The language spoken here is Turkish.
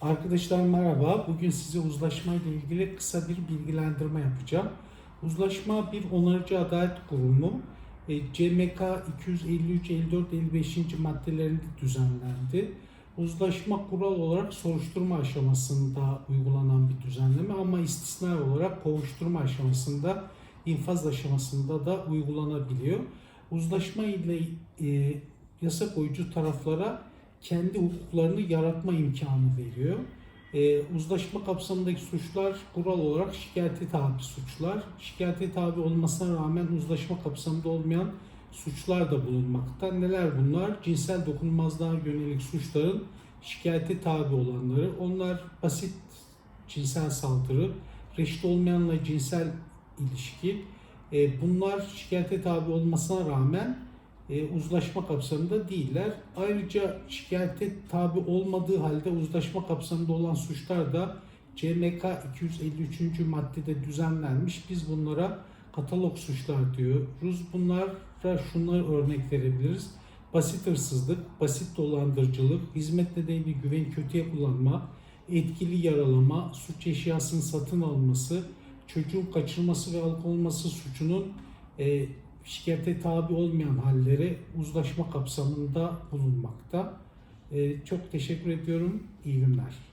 Arkadaşlar merhaba. Bugün size uzlaşma ile ilgili kısa bir bilgilendirme yapacağım. Uzlaşma bir onarıcı adalet kurumu. E, CMK 253, 54, 55. maddelerinde düzenlendi. Uzlaşma kural olarak soruşturma aşamasında uygulanan bir düzenleme ama istisna olarak kovuşturma aşamasında, infaz aşamasında da uygulanabiliyor. Uzlaşma ile e, yasa koyucu taraflara kendi hukuklarını yaratma imkanı veriyor. Ee, uzlaşma kapsamındaki suçlar kural olarak şikayete tabi suçlar. Şikayete tabi olmasına rağmen uzlaşma kapsamında olmayan suçlar da bulunmakta. Neler bunlar? Cinsel dokunulmazlığa yönelik suçların şikayete tabi olanları. Onlar basit cinsel saldırı, reşit olmayanla cinsel ilişki. Ee, bunlar şikayete tabi olmasına rağmen e, uzlaşma kapsamında değiller. Ayrıca şikayete tabi olmadığı halde uzlaşma kapsamında olan suçlar da CMK 253. maddede düzenlenmiş. Biz bunlara katalog suçlar diyoruz. Bunlara şunları örnek verebiliriz. Basit hırsızlık, basit dolandırıcılık, hizmet nedeniyle güveni kötüye kullanma, etkili yaralama, suç eşyasının satın alması, çocuğun kaçırılması ve alıkonulması suçunun e, şikayete tabi olmayan halleri uzlaşma kapsamında bulunmakta. Ee, çok teşekkür ediyorum. İyi günler.